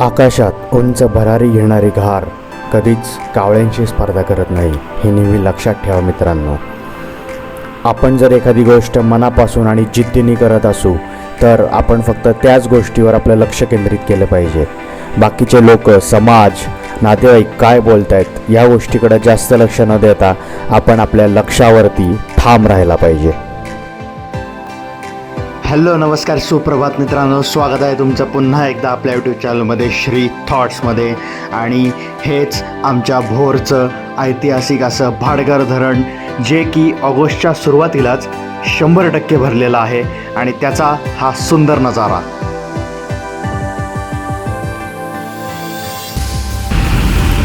आकाशात उंच भरारी घेणारी घार कधीच कावळ्यांशी स्पर्धा करत नाही हे नेहमी लक्षात ठेवा मित्रांनो. आपण जर एखादी गोष्ट मनापासून आणि जिद्दीने करत असू तर आपण फक्त त्याच गोष्टीवर आपलं लक्ष केंद्रित केलं पाहिजे. बाकीचे लोक समाज नातेवाईक काय बोलत आहेत या गोष्टीकडे जास्त लक्ष न देता आपण आपल्या लक्षावरती ठाम राहायला पाहिजे. हॅलो नमस्कार सुप्रभात मित्रांनो. स्वागत आहे तुमचं पुन्हा एकदा आपल्या यूट्यूब चॅनलमध्ये श्री थॉट्समध्ये आणि हेच आमच्या भोरचं ऐतिहासिक असं भाडगर धरण जे की ऑगस्टच्या सुरुवातीलाच शंभर टक्के भरलेलं आहे. आणि त्याचा हा सुंदर नजारा.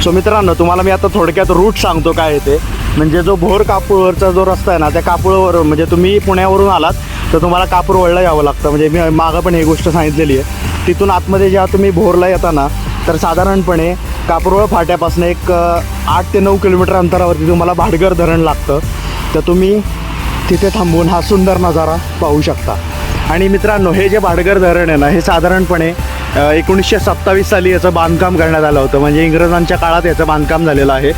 सो मित्रांनो तुम्हाला मी आता थोडक्यात रूट सांगतो काय येते म्हणजे जो भोर कापूळवरचा जो रस्ता आहे ना त्या कापूळवर म्हणजे तुम्ही पुण्यावरून आलात तर तुम्हाला कापूरवळला यावं लागतं. म्हणजे मी मागं पण ही गोष्ट सांगितलेली आहे. तिथून आतमध्ये जेव्हा तुम्ही भोरला येता ना तर साधारणपणे कापूरवळ फाट्यापासून एक आठ ते नऊ किलोमीटर अंतरावरती तुम्हाला भाडगर धरण लागतं. तर तुम्ही तिथे थांबून हा सुंदर नजारा पाहू शकता. आणि मित्रांनो हे जे भाडगर धरण आहे ना हे साधारणपणे एकोणीसशे सत्तावीस साली याचं बांधकाम करण्यात आलं होतं. म्हणजे इंग्रजांच्या काळात याचं बांधकाम झालेलं आहे.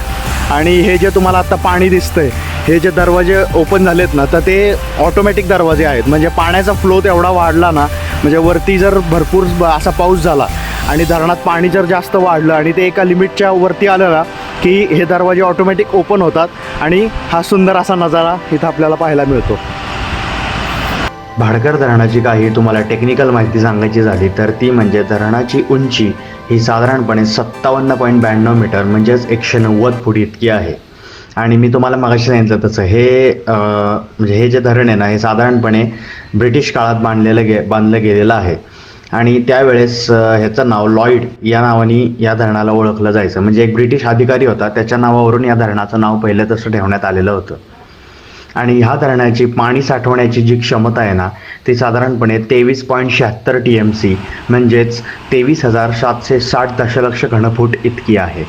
आणि हे जे तुम्हाला आत्ता पाणी दिसतंय हे जे दरवाजे ओपन झालेत ना तर ते ऑटोमॅटिक दरवाजे आहेत. म्हणजे पाण्याचा फ्लो तेवढा वाढला ना म्हणजे वरती जर भरपूर ब- असा पाऊस झाला आणि धरणात पाणी जर जास्त वाढलं आणि ते एका लिमिटच्या वरती आलं ना की हे दरवाजे ऑटोमॅटिक ओपन होतात आणि हा सुंदर असा नजारा इथं आपल्याला पाहायला मिळतो. भाडकर धरणाची काही तुम्हाला टेक्निकल माहिती सांगायची झाली तर ती म्हणजे धरणाची उंची ही साधारणपणे सत्तावन्न पॉईंट ब्याण्णव मीटर म्हणजेच एकशे नव्वद फूट इतकी आहे. आणि मी तुम्हाला मगाशी सांगितलं तसं हे म्हणजे हे जे धरण आहे ना हे साधारणपणे ब्रिटिश काळात बांधलेलं गे बांधलं गेलेलं आहे. आणि त्यावेळेस ह्याचं नाव लॉईड या नावाने या धरणाला ओळखलं जायचं. म्हणजे एक ब्रिटिश अधिकारी होता त्याच्या नावावरून या धरणाचं नाव पहिलं तसं ठेवण्यात आलेलं होतं. आणि ह्या धरणाची पाणी साठवण्याची जी क्षमता आहे ना ती साधारणपणे तेवीस पॉईंट शहात्तर टी एम सी म्हणजेच तेवीस हजार सातशे साठ दशलक्ष घनफूट इतकी आहे.